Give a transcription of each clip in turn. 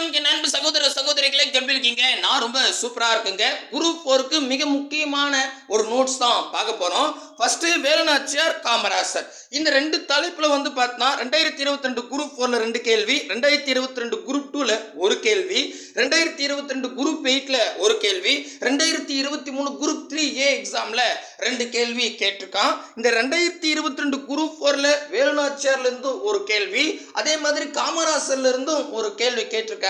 வணக்கம். என் அன்பு சகோதர சகோதரிகளை எப்படி இருக்கீங்க? நான் ரொம்ப சூப்பரா இருக்குங்க. குரூப் ஃபோருக்கு மிக முக்கியமான ஒரு நோட்ஸ் தான் பார்க்க போறோம். ஃபர்ஸ்ட் வேலுநாச்சியார் காமராசர். இந்த ரெண்டு தலைப்புல வந்து பார்த்தோம்னா ரெண்டாயிரத்தி இருபத்தி ரெண்டு குரூப் ஃபோர்ல ரெண்டு கேள்வி ரெண்டாயிரத்தி இருபத்தி ரெண்டு குரூப் டூல ஒரு கேள்வி ரெண்டாயிரத்தி இருபத்தி ரெண்டு குரூப் எயிட்ல ஒரு கேள்வி ரெண்டாயிரத்தி இருபத்தி மூணு குரூப் த்ரீ ஏ எக்ஸாம்ல ரெண்டு கேள்வி கேட்டிருக்கான். இந்த ரெண்டாயிரத்தி இருபத்தி ரெண்டு குரூப் ஃபோர்ல வேலுநாச்சியார்ல இருந்து ஒரு கேள்வி அதே மாதிரி காமராசர்ல இருந்தும் ஒரு கேள்வி கேட்டிருக்காங்க.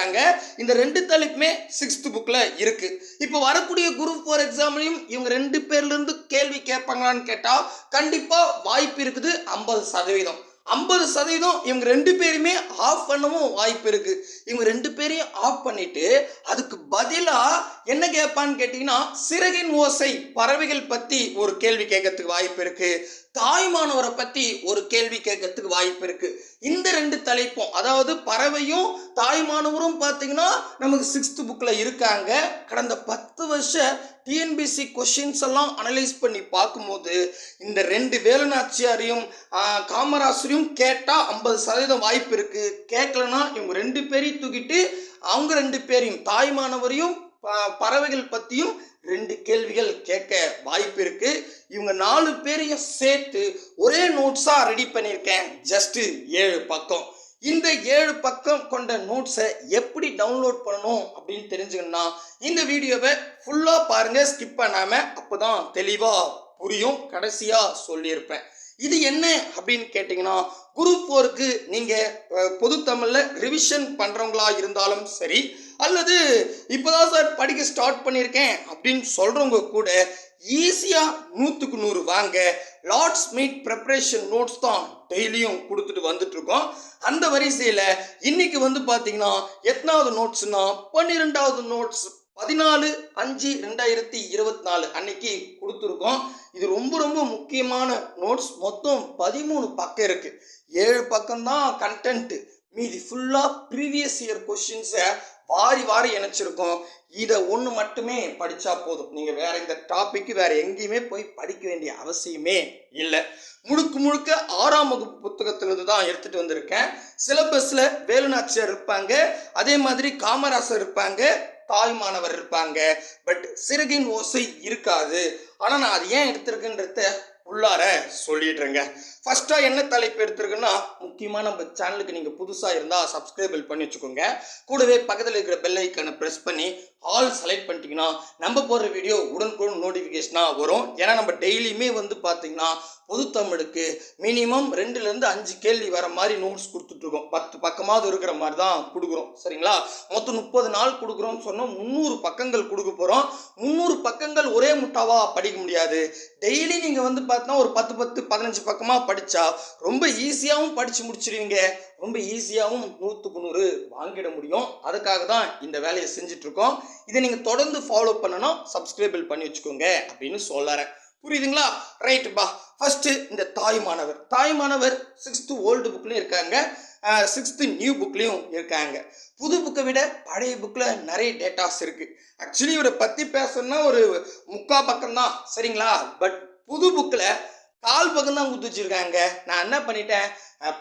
இந்த ரெண்டு தலைப்புமே சிக்ஸ்த் புக்ல இருக்கு. இப்போ வரக்கூடிய குரூப் ஃபோர் எக்ஸாம்லையும் இவங்க ரெண்டு பேர்ல இருந்து கேள்வி கேட்பாங்களான்னு கேட்டா கண்டிப்பா வாய்ப்பு இருக்குது ஐம்பது சதவீதம். ஐம்பது சதவீதம் இவங்க ரெண்டு பேருமே ஆஃப் பண்ணவும் வாய்ப்பு இருக்கு. இவங்க ரெண்டு பேரையும் ஆஃப் பண்ணிட்டு அதுக்கு பதிலா என்ன கேட்பான்னு கேட்டீங்கன்னா சிறகின் ஓசை பறவைகள் பத்தி ஒரு கேள்வி கேட்கறதுக்கு வாய்ப்பு இருக்கு. தாய்மானவரை பத்தி ஒரு கேள்வி கேட்கறதுக்கு வாய்ப்பு இருக்கு. இந்த ரெண்டு தலைப்பும் அதாவது பறவையும் தாய்மானவரும் பார்த்தீங்கன்னா நமக்கு சிக்ஸ்த் புக்கில் இருக்காங்க. கடந்த பத்து வருஷ டிஎன்பிசி கொஷின்ஸ் எல்லாம் அனலைஸ் பண்ணி பார்க்கும்போது இந்த ரெண்டு வேலுநாச்சியாரையும் காமராசரையும் கேட்டால் ஐம்பது சதவீதம் வாய்ப்பு இருக்கு. கேட்கலன்னா இவங்க ரெண்டு பேரையும் தூக்கிட்டு அவங்க ரெண்டு பேரையும் தாய்மானவரையும் ப- பறவைகள் பற்றியும் ரெண்டு கேள்விகள் கேட்க வாய்ப்பு இருக்குது இவங்க நாலு பேரையும் சேர்த்து ஒரே நோட்ஸாக ரெடி பண்ணியிருக்கேன். ஜஸ்ட்டு ஏழு பக்கம். இந்த ஏழு பக்கம் கொண்ட நோட்ஸை எப்படி டவுன்லோட் பண்ணணும் அப்படின்னு தெரிஞ்சுக்கணும்னா இந்த வீடியோவை ஃபுல்லாக பாருங்கள் ஸ்கிப் பண்ணாமல் அப்போ தான் தெளிவாக புரியும். கடைசியாக சொல்லியிருப்பேன். இது என்ன அப்படின்னு கேட்டிங்கன்னா குரூப் ஃபோருக்கு நீங்கள் பொது தமிழில் ரிவிஷன் பண்ணுறவங்களா இருந்தாலும் சரி அல்லது இப்போதான் சார் படிக்க ஸ்டார்ட் பண்ணியிருக்கேன் அப்படின்னு சொல்கிறவங்க கூட ஈஸியாக நூற்றுக்கு நூறு வாங்க. லார்ட்ஸ் மீட் ப்ரிப்பரேஷன் நோட்ஸ் தான் டெய்லியும் கொடுத்துட்டு வந்துட்டு இருக்கோம் அந்த வரிசையில் இன்னைக்கு வந்து பார்த்திங்கன்னா எத்தனாவது நோட்ஸ்னா பன்னிரெண்டாவது நோட்ஸ் பதினாலு அஞ்சு ரெண்டாயிரத்தி இருபத்தி நாலு அன்னைக்கு கொடுத்துருக்கோம். இது ரொம்ப ரொம்ப முக்கியமான நோட்ஸ் மொத்தம் பதிமூணு பக்கம் இருக்கு. ஏழு பக்கம் தான் கண்டென்ட் மீதி ஃபுல்லாக ப்ரீவியஸ் இயர் கொஷின்ஸை வாரி வாரி இணைச்சிருக்கோம். இதை ஒன்று மட்டுமே படித்தா போதும். நீங்கள் வேற இந்த டாப்பிக்கு வேற எங்கேயுமே போய் படிக்க வேண்டிய அவசியமே இல்லை. முழுக்க முழுக்க ஆறாம் வகுப்பு புத்தகத்திலிருந்து தான் எடுத்துகிட்டு வந்திருக்கேன். சிலபஸில் வேலுநாச்சியார் இருப்பாங்க. அதே மாதிரி காமராசர் இருப்பாங்க. தாய்மானவர் இருப்பாங்க. பட் சிறகின் ஓசை இருக்காது. ஆனால் நான் அது ஏன் எடுத்திருக்குன்றத உள்ளார சொல்லிடுறேங்க. ஃபர்ஸ்ட்டாக என்ன தலைப்பு எடுத்துருக்குன்னா முக்கியமாக நம்ம சேனலுக்கு நீங்கள் புதுசாக இருந்தால் சப்ஸ்கிரைபிள் பண்ணி வச்சுக்கோங்க. கூடவே பக்கத்தில் இருக்கிற பெல் ஐக்கனை ப்ரெஸ் பண்ணி ஆல் செலக்ட் பண்ணிட்டீங்கன்னா நம்ம போடுற வீடியோ உடனுக்குடன் நோட்டிஃபிகேஷனாக வரும். ஏன்னா நம்ம டெய்லியுமே வந்து பார்த்தீங்கன்னா பொது தமிழுக்கு மினிமம் ரெண்டுலேருந்து அஞ்சு கேள்வி வர மாதிரி நோட்ஸ் கொடுத்துட்ருக்கோம். பத்து பக்கமாவது இருக்கிற மாதிரி தான் கொடுக்குறோம். சரிங்களா? மொத்தம் முப்பது நாள் கொடுக்குறோம்னு சொன்னோம் முந்நூறு பக்கங்கள் கொடுக்க போகிறோம் முந்நூறு பக்கங்கள் ஒரே முட்டாவாக படிக்க முடியாது. டெய்லி நீங்கள் வந்து பார்த்தீங்கன்னா ஒரு பத்து பத்து பதினஞ்சு பக்கமாக படித்தா ரொம்ப ஈஸியாகவும் படித்து முடிச்சிருவீங்க. ரொம்ப ஈஸியாகவும் நூற்றுக்கு நூறு வாங்கிட முடியும். அதுக்காக தான் இந்த வேலையை செஞ்சிட்ருக்கோம். இதை நீங்கள் தொடர்ந்து ஃபாலோ பண்ணணும் சப்ஸ்கிரைபிள் பண்ணி வச்சுக்கோங்க அப்படின்னு சொல்லறேன் புரியுதுங்களா? ரைட்டுப்பா ஃபஸ்ட்டு இந்த தாய்மானவர் தாய்மானவர் சிக்ஸ்த்து ஓல்டு புக்லேயும் இருக்காங்க. சிக்ஸ்த்து நியூ புக்லேயும் இருக்காங்க. புது புக்கை விட பழைய புக்கில் நிறைய டேட்டாஸ் இருக்குது ஆக்சுவலி இவரை பற்றி பேசணும்னா ஒரு முக்கா பக்கம் தான் சரிங்களா? பட் புது புக்கில் கால் பக்கம் தான் கொடுத்து வச்சுருக்காங்க நான் என்ன பண்ணிட்டேன்?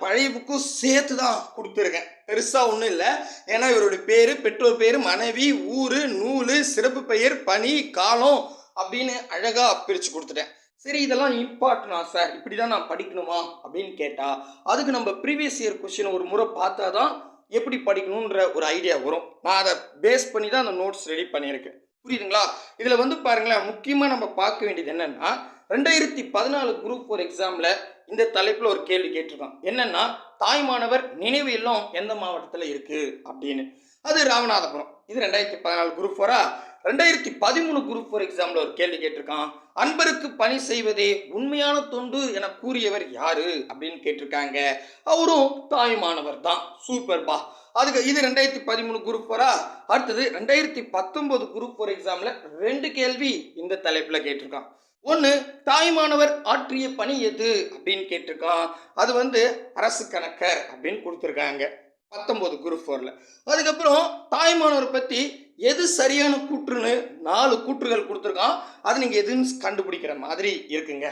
பழைய புக்கும் சேர்த்து தான் கொடுத்துருக்கேன். பெருசாக ஒன்றும் இல்லை. ஏன்னா இவருடைய பேர் பெற்றோர் பேர் மனைவி ஊர் நூல் சிறப்பு பெயர் பணி காலம் அப்படின்னு அழகாக பிரித்து கொடுத்துட்டேன். சரி இதெல்லாம் இம்பார்ட்டனா சார் இப்படி தான் நான் படிக்கணுமா? அப்படின்னு கேட்டால் அதுக்கு நம்ம ப்ரீவியஸ் இயர் கொஷின் ஒரு முறை பார்த்தா தான் எப்படி படிக்கணுன்ற ஒரு ஐடியா வரும். நான் அதை பேஸ் பண்ணி தான் அந்த நோட்ஸ் ரெடி பண்ணியிருக்கேன். புரியுதுங்களா? இதில் வந்து பாருங்களேன் முக்கியமாக நம்ம பார்க்க வேண்டியது என்னென்னா ரெண்டாயிரத்தி பதினாலு குரூப் ஃபோர் எக்ஸாமில் இந்த தலைப்பில் ஒரு கேள்வி கேட்டிருக்கான். என்னென்னா தாய்மானவர் நினைவு இல்லம் எந்த மாவட்டத்தில் இருக்குது அப்படின்னு. அது ராமநாதபுரம். இது ரெண்டாயிரத்தி பதினாலு குரூப் ஃபோரா ரெண்டாயிரத்தி பதிமூணு குரூப் ஃபோர் எக்ஸாமில் ஒரு கேள்வி கேட்டிருக்கான். அன்பருக்கு பணி செய்வதே உண்மையான தொண்டு என கூறியவர் யாரு? அப்படின்னு கேட்டிருக்காங்க. அவரும் தாய்மானவர் தான். சூப்பர்பா அதுக்கு இது ரெண்டாயிரத்தி பதிமூணு குரூப் ஃபோரா அடுத்தது ரெண்டாயிரத்தி பத்தொன்பது குரூப் ஃபோர் எக்ஸாமில் ரெண்டு கேள்வி இந்த தலைப்பில் கேட்டிருக்கான். ஒன்று தாய்மானவர் ஆற்றிய பணி எது அப்படின்னு கேட்டிருக்கான். அது வந்து அரசு கணக்கர் அப்படின்னு கொடுத்துருக்காங்க. பத்தொம்போது குரூப் ஃபோரில் அதுக்கப்புறம் தாய்மானவர் பற்றி எது சரியான கூற்றுன்னு நாலு கூற்றுகள் கொடுத்துருக்கான். அது நீங்கள் எதுன்னு கண்டுபிடிக்கிற மாதிரி இருக்குங்க.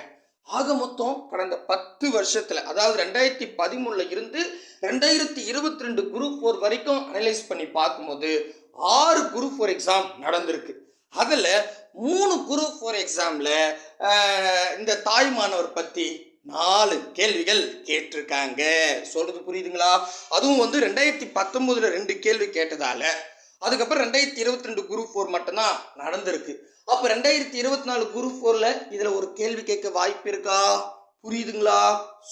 ஆக மொத்தம் கடந்த பத்து வருஷத்தில் அதாவது ரெண்டாயிரத்தி பதிமூணில் இருந்து ரெண்டாயிரத்தி இருபத்தி ரெண்டு குரூப் ஃபோர் வரைக்கும் அனலைஸ் பண்ணி பார்க்கும்போது ஆறு குரூப் ஃபோர் எக்ஸாம் நடந்திருக்கு. அதில் மூணு குரூப் ஃபோர் எக்ஸாமில் இந்த தாய்மானவர் பற்றி நாலு கேள்விகள் கேட்டிருக்காங்க. சொல்கிறது புரியுதுங்களா? அதுவும் வந்து ரெண்டாயிரத்தி பத்தொம்போதில் ரெண்டு கேள்வி கேட்டதால அதுக்கப்புறம் ரெண்டாயிரத்தி இருபத்தி ரெண்டு குரூப் ஃபோர் மட்டும்தான் நடந்திருக்கு. அப்போ ரெண்டாயிரத்தி இருபத்தி நாலு குரூப் ஃபோரில் இதில் ஒரு கேள்வி கேட்க வாய்ப்பு இருக்கா? புரியுதுங்களா?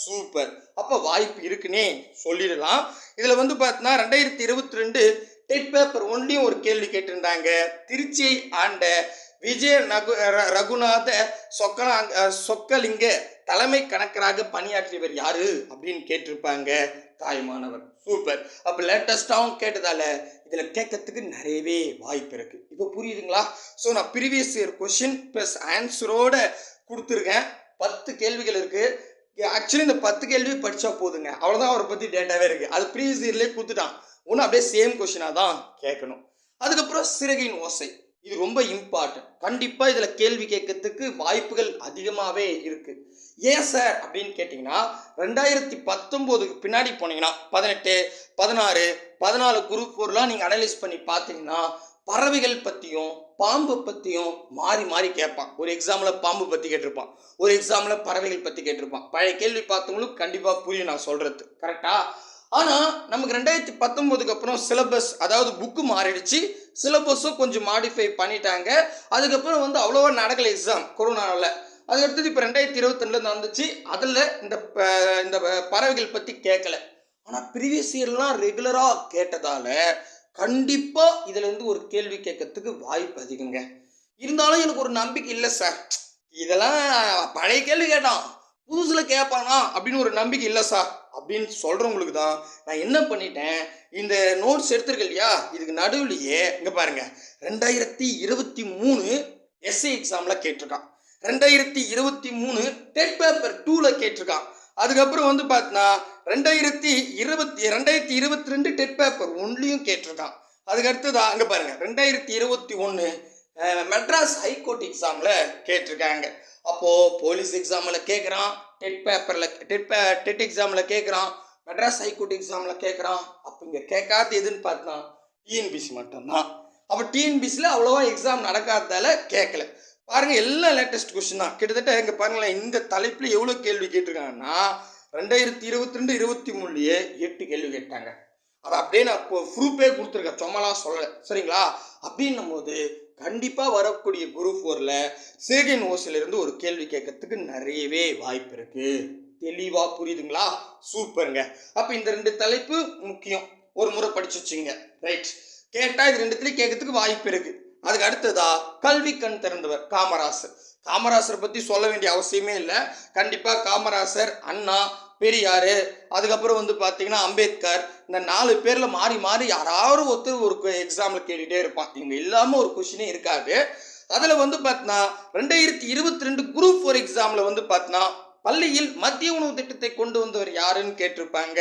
சூப்பர். அப்போ வாய்ப்பு இருக்குன்னே சொல்லிடலாம். இதில் வந்து பார்த்தீங்கன்னா ரெண்டாயிரத்தி இருபத்தி ரெண்டு டெட் பேப்பர் ஒன்லையும் ஒரு கேள்வி கேட்டிருந்தாங்க. திருச்சியை ஆண்ட விஜய நகு ர- ரகுநாத சொக்கலா சொக்கலிங்க தலைமை கணக்கராக பணியாற்றியவர் யாரு அப்படின்னு கேட்டிருப்பாங்க தாய்மானவர் சூப்பர். அப்போ லேட்டஸ்டாகவும் கேட்டதால இதில் கேட்கறதுக்கு நிறையவே வாய்ப்பு இருக்கு. இப்போ புரியுதுங்களா? ஸோ நான் ப்ரீவியஸ் இயர் கொஷின் ப்ளஸ் ஆன்சரோட கொடுத்துருக்கேன். பத்து கேள்விகள் இருக்கு. ஆக்சுவலி இந்த பத்து கேள்வி படித்தா போதுங்க. அவ்வளோதான் அவரை பற்றி டேட்டாவே இருக்கு. அது ப்ரீவியஸ் இயர்லேயே கொடுத்துட்டான். ஒன்றும் அப்படியே சேம் கொஷினாக தான் கேட்கணும். அதுக்கப்புறம் சிறகின் ஓசை. இது ரொம்ப இம்பார்ட்டன்ட் கண்டிப்பாக இதில் கேள்வி கேட்கறதுக்கு வாய்ப்புகள் அதிகமாகவே இருக்குது ஏன் சார் அப்படின்னு கேட்டிங்கன்னா ரெண்டாயிரத்தி பத்தொம்போதுக்கு பின்னாடி போனீங்கன்னா பதினெட்டு பதினாறு பதினாலு குரூப் ஃபோர்லாம் நீங்கள் அனலைஸ் பண்ணி பார்த்தீங்கன்னா பறவைகள் பற்றியும் பாம்பை பற்றியும் மாறி மாறி கேட்பான். ஒரு எக்ஸாமில் பாம்பு பற்றி கேட்டிருப்பான். ஒரு எக்ஸாமில் பறவைகள் பற்றி கேட்டிருப்பான். பழைய கேள்வி பார்த்தவங்களுக்கு கண்டிப்பாக புரியும் நான் சொல்கிறது கரெக்டாக ஆனால் நமக்கு ரெண்டாயிரத்தி பத்தொம்போதுக்கு அப்புறம் சிலபஸ் அதாவது புக்கு மாறிடுச்சு. சிலபஸும் கொஞ்சம் மாடிஃபை பண்ணிட்டாங்க. அதுக்கப்புறம் வந்து அவ்வளோவா நடக்கலை எக்ஸாம் கொரோனாவில் அதுக்கடுத்தது இப்போ ரெண்டாயிரத்தி இருபத்தொன்னில் வந்துச்சு. அதில் இந்த ப- இந்த பறவைகள் பற்றி கேட்கல ஆனால் ப்ரீவியஸ் இயர்லாம் ரெகுலராக கேட்டதால கண்டிப்பாக இதுலேருந்து ஒரு கேள்வி கேட்கறதுக்கு வாய்ப்பு அதிகங்க. இருந்தாலும் எனக்கு ஒரு நம்பிக்கை இல்லை சார் இதெல்லாம் பழைய கேள்வி கேட்டான். புதுசில் கேட்பானா அப்படின்னு ஒரு நம்பிக்கை இல்லை சார் அப்படின்னு சொல்கிறவங்களுக்கு தான் நான் என்ன பண்ணிட்டேன்? இந்த நோட்ஸ் எடுத்திருக்கேன் இல்லையா? இதுக்கு நடுவுலையே இங்கே பாருங்க. ரெண்டாயிரத்தி இருபத்தி மூணு எஸ்ஏ எக்ஸாமில் கேட்டிருக்கான். ரெண்டாயிரத்தி இருபத்தி மூணு டெட் பேப்பர் டூவில் கேட்டிருக்கான். அதுக்கப்புறம் வந்து பார்த்தீங்கன்னா ரெண்டாயிரத்தி இருபத்தி ரெண்டாயிரத்தி இருபத்தி ரெண்டு டெட் பேப்பர் ஒன்லையும் கேட்டிருக்கான். அதுக்கு அடுத்ததா அங்கே பாருங்கள் ரெண்டாயிரத்தி இருபத்தி ஒன்று மெட்ராஸ் ஹைகோர்ட் எக்ஸாமில் கேட்டிருக்காங்க. அப்போது போலீஸ் எக்ஸாமில் கேட்குறான் டெட் பேப்பரில் டெட் பே டெட் எக்ஸாமில் கேட்குறான் மெட்ராஸ் ஹைகோர்ட் எக்ஸாமில் கேட்குறான் அப்போ இங்கே கேட்காத எதுன்னு பார்த்தா டிஎன்பிசி மட்டும்தான். அப்போ டிஎன்பிசியில் அவ்வளோவா எக்ஸாம் நடக்காததால் கேட்கல பாருங்கள் எல்லாம் லேட்டஸ்ட் கொஸ்டின் தான். கிட்டத்தட்ட இங்கே பாருங்களேன் இந்த தலைப்பில் எவ்வளோ கேள்வி கேட்டிருக்காங்கன்னா ரெண்டாயிரத்தி இருபத்தி ரெண்டு இருபத்தி மூணுலேயே எட்டு கேள்வி கேட்டாங்க. அதை அப்படியே நான் ப்ரூஃபே கொடுத்துருக்கேன். சும்மாலாம் சொல்லலை. சரிங்களா? அப்படின்னும் போது கண்டிப்பாக வரக்கூடிய குரூப் ஃபோரில் சேகன் ஓசிலிருந்து ஒரு கேள்வி கேட்கறதுக்கு நிறையவே வாய்ப்பு இருக்கு. தெளிவாக புரியுதுங்களா? சூப்பருங்க. அப்போ இந்த ரெண்டு தலைப்பு முக்கியம். ஒரு முறை படிச்சு வச்சுங்க ரைட் கேட்டால் இது ரெண்டுத்துலேயும் கேட்கறதுக்கு வாய்ப்பு இருக்கு. அதுக்கு அடுத்ததா கல்வி கண் திறந்தவர் காமராசர். காமராசரை பற்றி சொல்ல வேண்டிய அவசியமே இல்லை. கண்டிப்பாக காமராசர் அண்ணா பெரியார் அதுக்கப்புறம் வந்து பார்த்தீங்கன்னா அம்பேத்கர் இந்த நாலு பேரில் மாறி மாறி யாராவது ஒருத்தர் ஒரு எக்ஸாமில் கேட்டுகிட்டே இருப்பான். இவங்க இல்லாமல் ஒரு கொஷினே இருக்காது. அதில் வந்து பார்த்தீங்கன்னா ரெண்டாயிரத்தி இருபத்தி ரெண்டு குரூப் ஃபோர் எக்ஸாமில் வந்து பார்த்தீங்கன்னா பள்ளியில் மத்திய உணவு திட்டத்தை கொண்டு வந்தவர் யாருன்னு கேட்டிருப்பாங்க?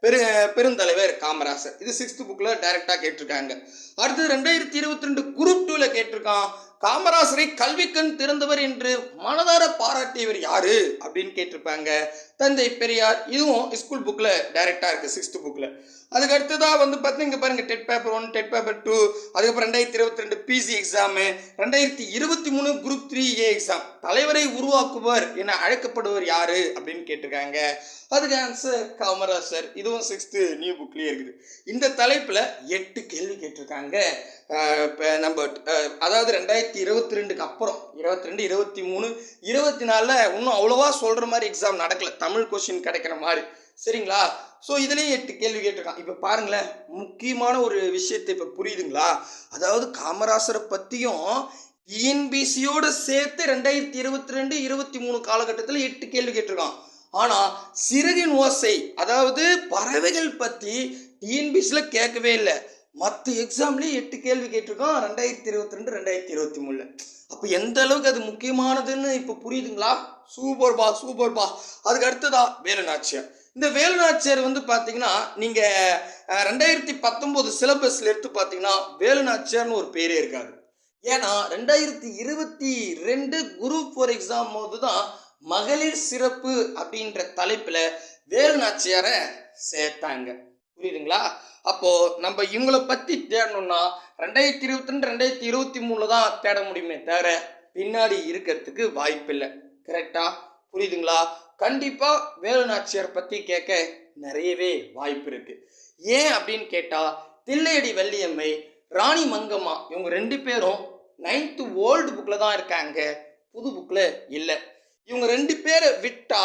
பெரு பெருந்தலைவர் காமராசர். இது சிக்ஸ்த் புக்கில் டைரெக்டாக கேட்டிருக்காங்க. அடுத்து ரெண்டாயிரத்தி இருபத்தி ரெண்டு குரூப் டூவில் கேட்டிருக்கான் காமராசரை கல்விக்கண் திறந்தவர் என்று மனதார பாராட்டியவர் யாரு? அப்படின்னு கேட்டிருப்பாங்க. தந்தை பெரியார் இதுவும் ஸ்கூல் புக்கில் டைரெக்டாக இருக்குது சிக்ஸ்த்து புக்கில் அதுக்கு அடுத்ததாக வந்து பார்த்தீங்கன்னா இங்கே பாருங்கள் TET paper one TET paper two அதுக்கப்புறம் ரெண்டாயிரத்தி இருபத்தி ரெண்டு பிசி எக்ஸாமு ரெண்டாயிரத்தி இருபத்தி மூணு குரூப் த்ரீ ஏ எக்ஸாம் தலைவரை உருவாக்குவர் என அழைக்கப்படுவர் யார் அப்படின்னு கேட்டிருக்காங்க. அதுக்கு ஆன்சர் காமராசர் இதுவும் சிக்ஸ்த்து நியூ புக்லேயே இருக்குது. இந்த தலைப்பில் எட்டு கேள்வி கேட்டிருக்காங்க. இப்போ நம்ம அதாவது ரெண்டாயிரத்தி இருபத்தி ரெண்டுக்கு அப்புறம் இருபத்தி ரெண்டு இருபத்தி மூணு இருபத்தி நாலில் இன்னும் அவ்வளோவா சொல்கிற மாதிரி எக்ஸாம் நடக்கல. தமிழ் தமிழ் கொஷின் கிடைக்கிற மாதிரி. சரிங்களா? ஸோ இதுலேயும் எட்டு கேள்வி கேட்டிருக்கான். இப்போ பாருங்களேன் முக்கியமான ஒரு விஷயத்தை இப்போ புரியுதுங்களா? அதாவது காமராசரை பற்றியும் டிஎன்பிசியோடு சேர்த்து ரெண்டாயிரத்தி இருபத்தி ரெண்டு இருபத்தி மூணு காலகட்டத்தில் எட்டு கேள்வி கேட்டிருக்கான். ஆனால் சிறகின் ஓசை அதாவது பறவைகள் பற்றி டிஎன்பிசியில் கேட்கவே இல்லை. மற்ற எக்ஸாம்லேயே எட்டு கேள்வி கேட்டிருக்கோம். ரெண்டாயிரத்தி இருபத்தி ரெண்டு ரெண்டாயிரத்தி இருபத்தி மூணில். அப்போ எந்த அளவுக்கு அது முக்கியமானதுன்னு இப்போ புரியுதுங்களா? சூப்பர்பா சூப்பர்பா அதுக்கு அடுத்ததா வேலுநாச்சியார். இந்த வேலுநாச்சியார் வந்து பார்த்தீங்கன்னா நீங்கள் ரெண்டாயிரத்தி பத்தொம்போது சிலபஸில் எடுத்து பார்த்தீங்கன்னா வேலுநாச்சியார்னு ஒரு பேரே இருக்காது. ஏன்னா ரெண்டாயிரத்தி இருபத்தி ரெண்டு குரூப் ஃபோர் எக்ஸாம் போது தான் மகளிர் சிறப்பு அப்படின்ற தலைப்பில் வேலுநாச்சியாரை சேர்த்தாங்க. புரியுதுங்களா? அப்போ நம்ம இவங்களை பத்தி தேடணும்னா ரெண்டாயிரத்தி இருபத்தி ரெண்டு ரெண்டாயிரத்தி இருபத்தி மூணுல தான் தேட முடியுமே தவிர பின்னாடி இருக்கிறதுக்கு வாய்ப்பில்லை. கரெக்டா புரியுதுங்களா? கண்டிப்பா வேலு நாச்சியார் பத்தி கேட்க நிறையவே வாய்ப்பு இருக்கு. ஏன் அப்படின்னு கேட்டா தில்லையடி வள்ளியம்மை ராணி மங்கம்மா இவங்க ரெண்டு பேரும் நைன்த்து ஓல்டு புக்கில் தான் இருக்காங்க. புது புக்கில் இல்லை. இவங்க ரெண்டு பேரை விட்டா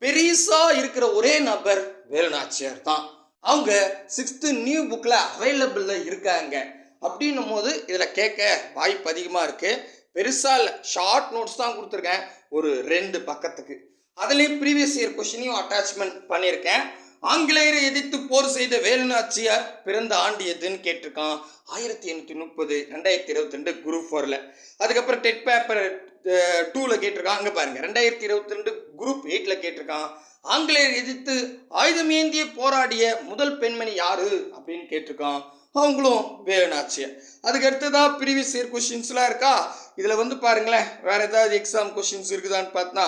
பெரிசா இருக்கிற ஒரே நபர் வேலுநாச்சியார் தான். அவங்க சிக்ஸ்த்து நியூ புக்கில் அவைலபிளில் இருக்காங்க. அப்படின்னும் போது இதில் கேட்க வாய்ப்பு அதிகமாக இருக்குது பெருசாக இல்லை ஷார்ட் நோட்ஸ் தான் கொடுத்துருக்கேன். ஒரு ரெண்டு பக்கத்துக்கு. அதுலேயும் ப்ரீவியஸ் இயர் கொஷினையும் அட்டாச்மெண்ட் பண்ணியிருக்கேன். ஆங்கிலேயரை எதிர்த்து போர் செய்த வேலுநாச்சியார் பிறந்த ஆண்டு எதுன்னு கேட்டிருக்கான். ஆயிரத்தி எண்ணூற்றி முப்பது ரெண்டாயிரத்தி இருபத்தி ரெண்டு குரூப் ஃபோரில் அதுக்கப்புறம் டெட் பேப்பர் டூவில் கேட்டிருக்கான். அங்கே பாருங்கள் ரெண்டாயிரத்தி இருபத்தி ரெண்டு குரூப் எயிட்டில் கேட்டிருக்கான். ஆங்கிலேயர் எதிர்த்து ஆயுதம் ஏந்திய போராடிய முதல் பெண்மணி யாரு அப்படின்னு கேட்டிருக்கான். அவங்களும் வேலுநாச்சியார். அதுக்கு அடுத்ததாக ப்ரீவியஸ் இயர் கொஷின்ஸ்லாம் இருக்கா? இதில் வந்து பாருங்களேன் வேற ஏதாவது எக்ஸாம் கொஷின்ஸ் இருக்குதான்னு பார்த்தா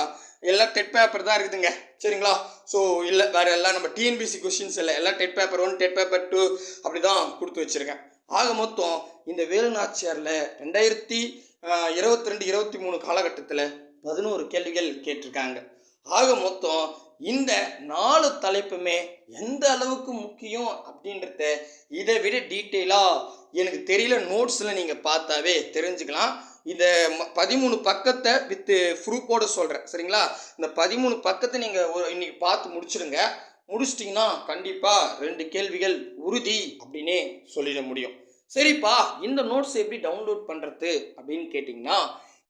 எல்லாம் டெட் பேப்பர் தான் இருக்குதுங்க. சரிங்களா? ஸோ இல்லை வேற எல்லாம் நம்ம டிஎன்பிசி கொஷின்ஸ் இல்லை. எல்லாம் TET paper one TET paper two அப்படி தான் கொடுத்து வச்சிருக்கேன். ஆக மொத்தம் இந்த வேலுநாச்சியாரில் ரெண்டாயிரத்தி இருபத்தி ரெண்டு இருபத்தி மூணு காலகட்டத்தில் பதினோரு கேள்விகள் கேட்டிருக்காங்க. ஆக மொத்தம் இந்த நாலு தலைப்புமே எந்த அளவுக்கு முக்கியம் அப்படின்றத இதை விட டீட்டெயிலாக எனக்கு தெரியல. நோட்ஸில் நீங்கள் பார்த்தாவே தெரிஞ்சுக்கலாம். இந்த ம- பதிமூணு பக்கத்தை வித்து ப்ரூஃபோட சொல்கிறேன் சரிங்களா? இந்த பதிமூணு பக்கத்தை நீங்கள் ஒரு இன்னைக்கு பார்த்து முடிச்சிடுங்க. முடிச்சிட்டிங்கன்னா கண்டிப்பாக ரெண்டு கேள்விகள் உறுதி அப்படின்னே சொல்லிட முடியும். சரிப்பா இந்த நோட்ஸ் எப்படி டவுன்லோட் பண்ணுறது அப்படின்னு கேட்டிங்கன்னா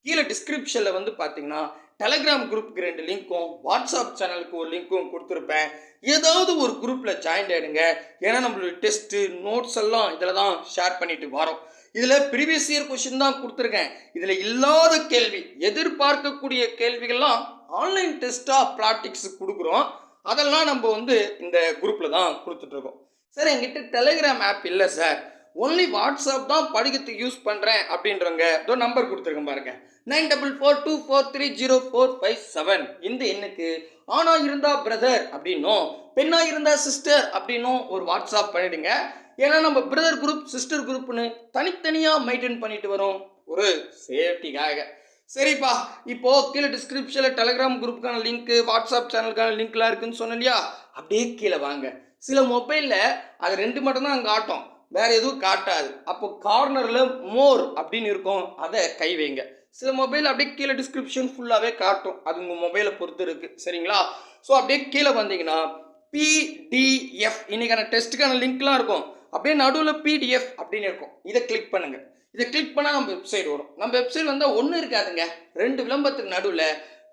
கீழே டிஸ்கிரிப்ஷனில் வந்து பார்த்தீங்கன்னா டெலகிராம் குரூப்புக்கு ரெண்டு லிங்க்கும் வாட்ஸ்அப் சேனலுக்கு ஒரு லிங்க்கும் கொடுத்துருப்பேன். ஏதாவது ஒரு குரூப்பில் ஜாயின் ஆகிடுங்க ஏன்னா நம்மளுடைய டெஸ்ட்டு நோட்ஸ் எல்லாம் இதில் தான் ஷேர் பண்ணிட்டு வரோம். இதில் ப்ரீவியஸ் இயர் கொஷின் தான் கொடுத்துருக்கேன். இதில் இல்லாத கேள்வி எதிர்பார்க்கக்கூடிய கேள்விகள்லாம் ஆன்லைன் டெஸ்ட்டாக ப்ராக்டிக்ஸ் கொடுக்குறோம். அதெல்லாம் நம்ம வந்து இந்த குரூப்பில் தான் கொடுத்துட்ருக்கோம் சார் என்கிட்ட டெலிகிராம் ஆப் இல்லை சார். ஒன்லி வாட்ஸ்அப் தான் படிக்கிறதுக்கு யூஸ் பண்ணுறேன் அப்படின்றவங்க இதோ நம்பர் கொடுத்துருக்கேன் பாருங்க. Nine double four two four three zero four five seven. இந்த எண்ணுக்கு ஆணா இருந்தா பிரதர் அப்படின்னும் பெண்ணா இருந்தா சிஸ்டர் அப்படின்னும் ஒரு வாட்ஸ்அப் பண்ணிடுங்க. ஏன்னா நம்ம பிரதர் குரூப் சிஸ்டர் குரூப்னு தனித்தனியாக மெயின்டைன் பண்ணிட்டு வரோம். ஒரு சேஃப்டிக்காக சரிப்பா இப்போ கீழே டிஸ்கிரிப்ஷனில் டெலிகிராம் குரூப்புக்கான லிங்க்கு வாட்ஸ்அப் சேனலுக்கான லிங்க்லாம் இருக்குன்னு சொன்னேன் இல்லையா? அப்படியே கீழே வாங்க. சில மொபைலில் அது ரெண்டு மட்டும் தான் ஆட்டோம். வேற எதுவும் காட்டாது. அப்போ கார்னரில் மோர் அப்படின்னு இருக்கும். அதை கை வைங்க. சில மொபைல் அப்படியே கீழே டிஸ்கிரிப்ஷன் ஃபுல்லாகவே காட்டும். அது உங்கள் மொபைலை பொறுத்து இருக்குது சரிங்களா? ஸோ அப்படியே கீழே வந்தீங்கன்னா பிடிஎஃப் இன்னைக்கான டெஸ்ட்டுக்கான லிங்க்லாம் இருக்கும். அப்படியே நடுவில் பிடிஎஃப் அப்படின்னு இருக்கும். இதை கிளிக் பண்ணுங்க. இதை கிளிக் பண்ணால் நம்ம வெப்சைட் வரும் நம்ம வெப்சைட் வந்தால் ஒன்றும் இருக்காதுங்க. ரெண்டு விளம்பரத்துக்கு நடுவில்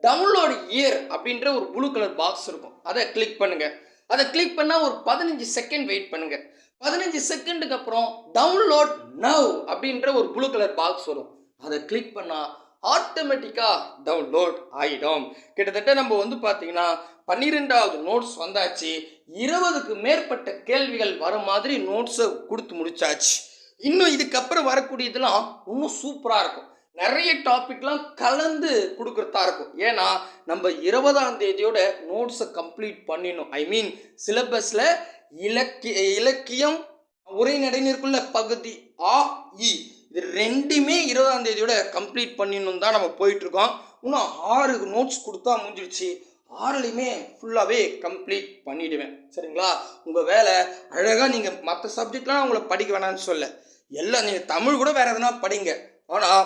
டவுன்லோட் இயர் அப்படின்ற ஒரு ப்ளூ கலர் பாக்ஸ் இருக்கும். அதை கிளிக் பண்ணுங்க. அதை கிளிக் பண்ணால் ஒரு பதினஞ்சு செகண்ட் வெயிட் பண்ணுங்க. பதினஞ்சு செகண்டுக்கு அப்புறம் டவுன்லோட் நவ் அப்படின்ற ஒரு ப்ளூ கலர் பாக்ஸ் வரும். அதை கிளிக் பண்ணால் ஆட்டோமேட்டிக்காக டவுன்லோட் ஆகிடும் கிட்டத்தட்ட நம்ம வந்து பார்த்தீங்கன்னா பன்னிரெண்டாவது நோட்ஸ் வந்தாச்சு. இருபதுக்கு மேற்பட்ட கேள்விகள் வர மாதிரி நோட்ஸை கொடுத்து முடிச்சாச்சு. இன்னும் இதுக்கப்புறம் வரக்கூடியதெல்லாம் இன்னும் சூப்பராக இருக்கும். நிறைய டாபிக்லாம் கலந்து கொடுக்குறதா இருக்கும். ஏன்னா நம்ம இருபதாம் தேதியோட நோட்ஸை கம்ப்ளீட் பண்ணிடணும். ஐ மீன் சிலபஸில் இலக்கிய இலக்கியம் உரைநடைநிற்குள்ள பகுதி ஆ இ. இது ரெண்டுமே இருபதாம் தேதியோட கம்ப்ளீட் பண்ணிடணும் தான் நம்ம போயிட்டு இருக்கோம் இன்னும் ஆறு நோட்ஸ் கொடுத்தா முடிஞ்சிடுச்சு ஆறுலையுமே ஃபுல்லாகவே கம்ப்ளீட் பண்ணிடுவேன். சரிங்களா? உங்கள் வேலை அழகாக நீங்கள் மற்ற சப்ஜெக்ட்லாம் உங்களை படிக்க வேணாம்னு சொல்ல எல்லாம் நீங்கள் தமிழ் கூட வேறு எதனா படிங்க. ஆனால்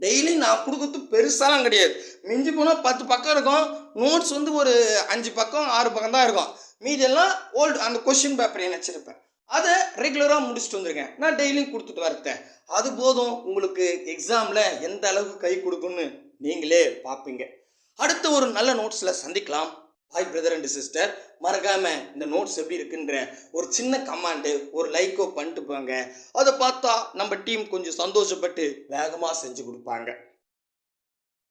டெய்லி நான் கொடுக்கறது பெருசாலாம் கிடையாது. மிஞ்சி போனால் பத்து பக்கம் இருக்கும். நோட்ஸ் வந்து ஒரு அஞ்சு பக்கம் ஆறு பக்கம் தான் இருக்கும். மீதெல்லாம் ஓல்டு அந்த கொஷின் பேப்பர் நினச்சிருப்பேன். அதை ரெகுலராக முடிச்சுட்டு வந்துருங்க நான் டெய்லியும் கொடுத்துட்டு வரத்தேன் அது போதும். உங்களுக்கு எக்ஸாமில் எந்த அளவுக்கு கை கொடுக்குன்னு நீங்களே பார்ப்பீங்க. அடுத்த ஒரு நல்ல நோட்ஸில் சந்திக்கலாம். ஹாய் பிரதர் அண்ட் சிஸ்டர் மறக்காமல் இந்த நோட்ஸ் எப்படி இருக்குன்ற ஒரு சின்ன கமாண்டு ஒரு லைக்கோ பண்ணிட்டு போங்க. அதை பார்த்தா நம்ம டீம் கொஞ்சம் சந்தோஷப்பட்டு வேகமாக செஞ்சு கொடுப்பாங்க.